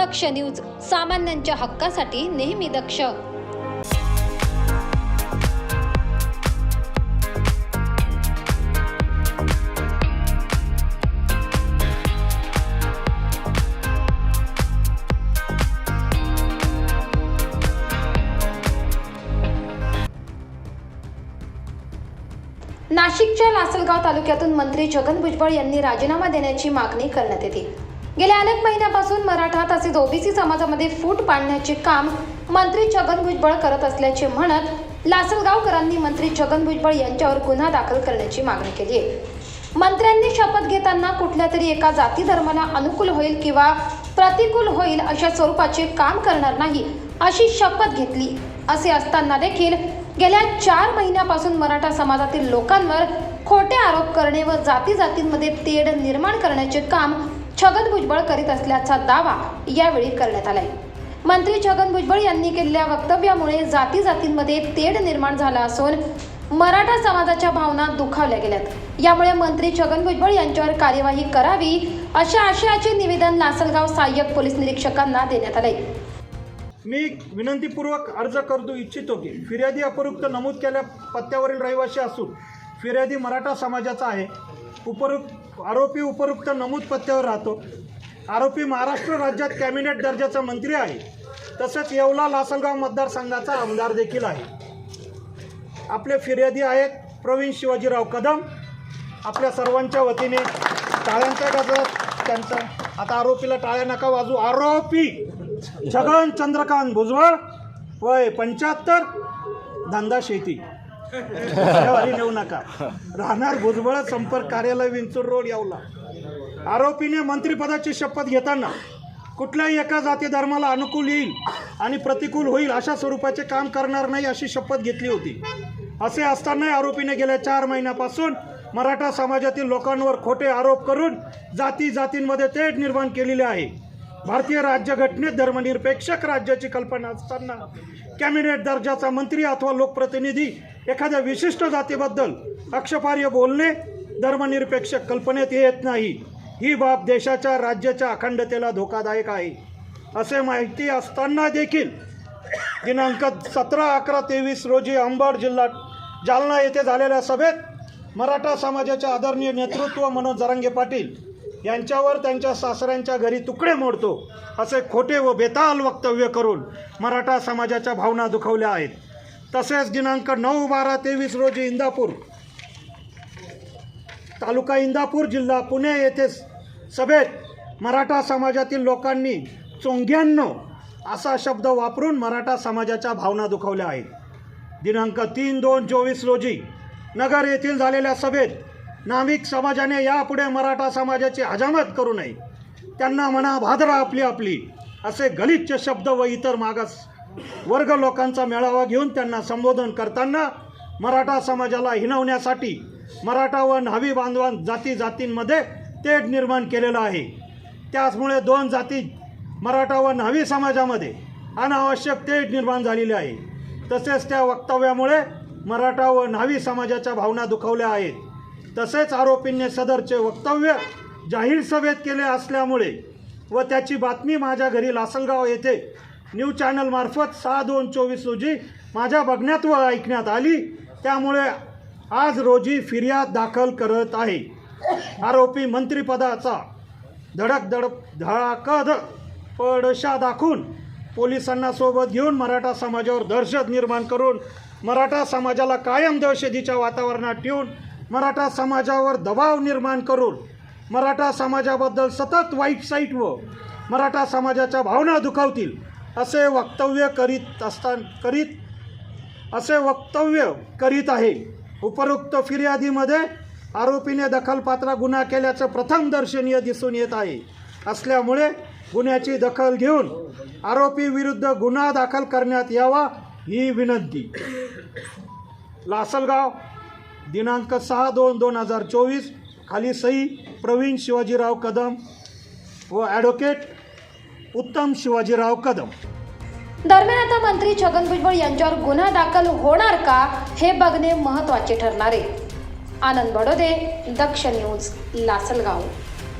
दक्ष news सामान्यांच्या हक्कासाठी नेहमी दक्ष. नाशिकच्या लासलगाव तालुक्यातून मंत्री छगन भुजबळ यांनी राजीनामा देण्याची मागणी करण्यात येते. गेल्या अनेक महिन्यापासून मराठा तसेच ओबीसी समाजामध्ये फूट पाडण्याचे काम मंत्री छगन भुजबळ करत असल्याचे म्हणत लासलगावकरांनी मंत्री छगन भुजबळ यांच्यावर गुन्हा दाखल करण्याची मागणी केली आहे. मंत्र्यांनी शपथ घेताना कुठल्या तरी एका जाती धर्माला अनुकूल होईल किंवा प्रतिकूल होईल अशा स्वरूपाचे काम करणार नाही अशी शपथ घेतली असे असताना देखील गेल्या चार महिन्यापासून मराठा समाजातील लोकांवर खोटे आरोप करणे व जाती जातींमध्ये तेढ निर्माण करण्याचे काम छगन भुजबळ करीत असल्याचा दावा यावेळी करण्यात आलाय. मंत्री छगन भुजबळ यांनी केलेल्या वक्तव्यामुळे जाती जातींमध्ये तेढ निर्माण झाला असून मराठा समाजाच्या भावना दुखावल्या गेल्यात. यामुळे मंत्री छगन भुजबळ यांच्यावर कार्यवाही करावी अशा आशयाचे निवेदन लासलगाव सहाय्यक पोलीस निरीक्षकांना देण्यात आले मी विनंतीपूर्वक अर्ज करतो इच्छितो की फिर्यादी अपरुक्त नमूद केल्या पत्त्यावरील रहिवासी असून फिर्यादी मराठा समाजाचा आहे. उपरुक्त आरोपी उपरुक्त नमूद पत्त्यावर राहतो. आरोपी महाराष्ट्र राज्यात कॅबिनेट दर्जाचा मंत्री आहे. तसेच येवला लासलगाव मतदारसंघाचा आमदार देखील आहे. आपले फिर्यादी आहेत प्रवीण शिवाजीराव कदम. आपल्या सर्वांच्या वतीने टाळ्यांच्या गजरात त्यांचा. आता आरोपीला टाळ्या नका वाजू आरोपी छगन चंद्रकांत भुजबळ वय पंच्याहत्तर धंदा शेती. वारी नेऊ नका. राहणार भुजबळ संपर्क कार्यालय विंचूर रोड यावला. आरोपीने मंत्रिपदाची शपथ घेताना कुठल्याही एका जाती धर्माला अनुकूल येईल आणि प्रतिकूल होईल अशा स्वरूपाचे काम करणार नाही अशी शपथ घेतली होती. असे असतानाही आरोपीने गेल्या चार महिन्यापासून मराठा समाजातील लोकांवर खोटे आरोप करून जाती जातींमध्ये थेट निर्माण केलेले आहे. भारतीय राज्यघटनेत धर्मनिरपेक्षक राज्याची कल्पना असताना कॅबिनेट दर्जाचा मंत्री अथवा लोकप्रतिनिधी एखाद्या विशिष्ट जातीबद्दल अक्षपार्य बोलणे धर्मनिरपेक्ष कल्पनेत येत नाही. ही बाब देशाच्या राज्याच्या अखंडतेला धोकादायक आहे. असे माहिती असताना देखील दिनांक सतरा अकरा तेवीस रोजी अंबड जिल्हा जालना येथे झालेल्या सभेत मराठा समाजाचे आदरणीय नेतृत्व मनोज जरांगे पाटील यांच्यावर त्यांच्या सासऱ्यांच्या घरी तुकडे मोडतो असे खोटे व बेताल वक्तव्य करून मराठा समाजाच्या भावना दुखवल्या आहेत. तसेच दिनांक नऊ बारा तेवीस रोजी इंदापूर तालुका इंदापूर जिल्हा पुणे येथे सभेत मराठा समाजातील लोकांनी चोंग्याण्णव असा शब्द वापरून मराठा समाजाच्या भावना दुखवल्या आहेत. दिनांक तीन दोन चोवीस रोजी नगर येथील झालेल्या सभेत नाविक समाजाने यापुढे मराठा समाजाची हजामत करू नये. त्यांना म्हणा भादरा आपली आपली असे गलिच्छ शब्द व इतर मागास वर्ग लोकांचा मेळावा घेऊन त्यांना संबोधन करताना मराठा समाजाला हिनवण्यासाठी मराठा व न्हावी बांधवां जाती जातींमध्ये तेढ निर्माण केलेलं आहे. त्याचमुळे दोन जाती मराठा व न्हावी समाजामध्ये अनावश्यक तेढ निर्माण झालेली आहे. तसेच त्या वक्तव्यामुळे मराठा व न्हावी समाजाच्या भावना दुखावल्या आहेत. तसेच आरोपींनी सदरचे वक्तव्य जाहीर सभेत केले असल्यामुळे व त्याची बातमी माझ्या घरी लासलगाव येथे न्यूज चॅनलमार्फत सहा दोन चोवीस रोजी माझ्या बघण्यात व ऐकण्यात आली. त्यामुळे आज रोजी फिर्याद दाखल करत आहे. आरोपी मंत्रिपदाचा धडक धडक धडाकध पडशा दाखवून पोलिसांना सोबत घेऊन मराठा समाजावर दहशत निर्माण करून मराठा समाजाला कायम दहशतीच्या वातावरणात ठेवून मराठा समाजावर दबाव निर्माण करून मराठा समाजाबद्दल सतत वाईट साईट व मराठा समाजाच्या भावना दुखावतील. असे वक्तव्य करीत असता करीत असे वक्तव्य करीत आहे. उपरोक्त फिर्यादीमध्ये आरोपीने दखलपात्र गुन्हा केल्याचं प्रथम दर्शनीय दिसून येत आहे. असल्यामुळे गुन्ह्याची दखल घेऊन आरोपी विरुद्ध गुन्हा दाखल करण्यात यावा ही विनंती. लासलगाव दिनांक सहा दोन दोन हजार चोवीस खाली सई प्रवीण शिवाजीराव कदम व ॲडव्होकेट उत्तम शिवाजीराव कदम. दरम्यान आता मंत्री छगन भुजबळ यांच्यावर गुन्हा दाखल होणार का हे बघणे महत्त्वाचे ठरणार आहे. आनंद बडोदे दक्ष न्यूज लासलगाव.